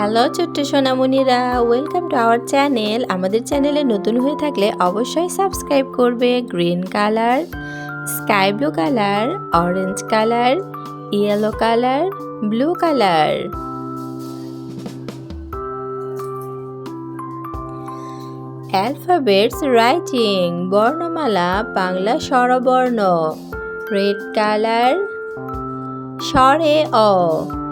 Hello ছোট্ট সোনামণিরা welcome to our channel আমাদের চ্যানেলে নতুন হয়ে থাকলে অবশ্যই সাবস্ক্রাইব করবে। Green colour sky blue colour orange colour yellow colour blue colour alphabets writing বর্ণমালা, বাংলা স্বরবর্ণ। রেড কালার স্বরে অ,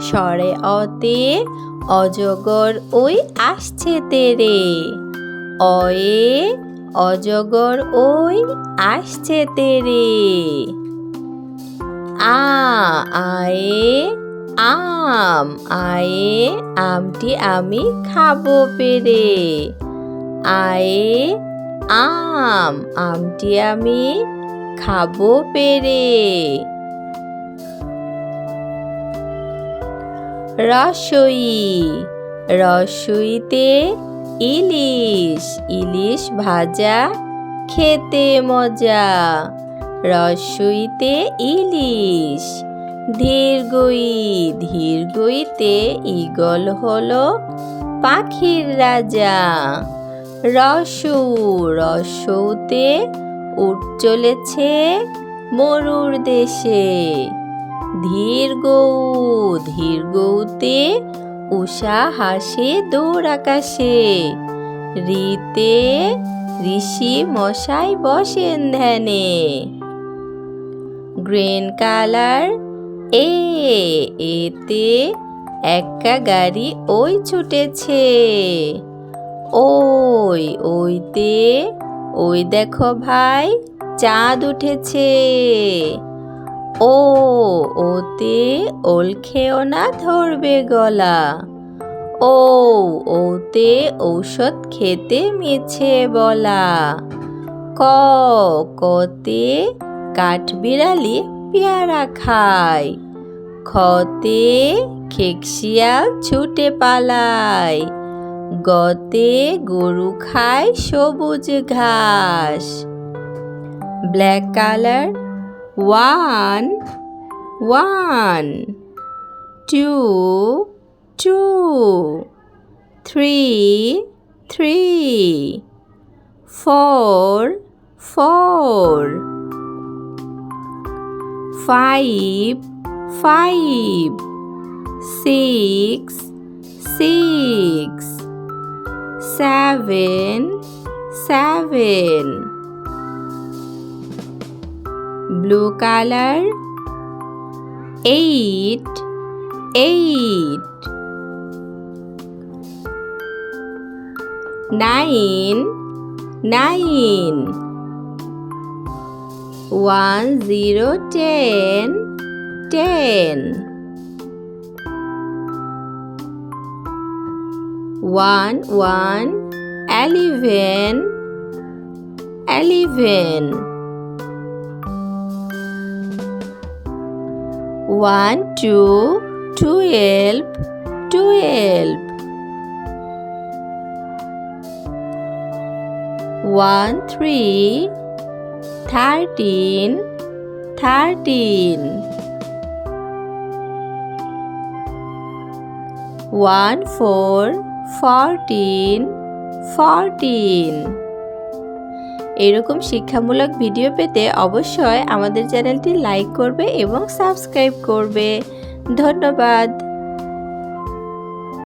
স্বরে অতে অজগর ওই আসছে তেরে। অয়ে, অজগর ওই আসছে তেরে। আ, আয়ে, আম, আয়ে, আমটি আমি খাব পেরে। আয়ে, আম, আমটি আমি খাব পেরে। রসই, রসইতে ইলিশ ইলিশ ভাজা খেতে মজা। রসইতে ইলিশ, ধীরগই, ধীরগইতে ইগল হলো পাখির রাজা। রসু রসৌতে উঠ চলেছে মরুর দেশে। ধীর গৌ, ধীর গৌতে উষা হাসে দৌড় আকাশে। রিতে ঋষি মশাই বসেন ধ্যানে। গ্রিন কালার, এ, এতে একা গাড়ি ওই ছুটেছে। ওই, ওইতে, ওই দেখো ভাই, চাঁদ উঠেছে। ও, ওতে ওল খেও না ধরবে গলা। ও, ওতে ঔষধ খেতে মিছে বলা। ক, কতে কাঠবিড়ালি পেয়ারা খায়। খতে খেকশিয়াল ছুটে পালায়। গতে গরু খায় সবুজ ঘাস। Black colour one, one, two, two, three, three, four, four, five, five, six, six, seven, seven. Blue color Eight. Eight. Nine. Nine. One zero ten. Ten. One one eleven eleven one two twelve twelve one three thirteen thirteen one four fourteen fourteen এরকম শিক্ষামূলক video পেতে অবশ্যই আমাদের চ্যানেলটি like করবে এবং subscribe করবে। ধন্যবাদ।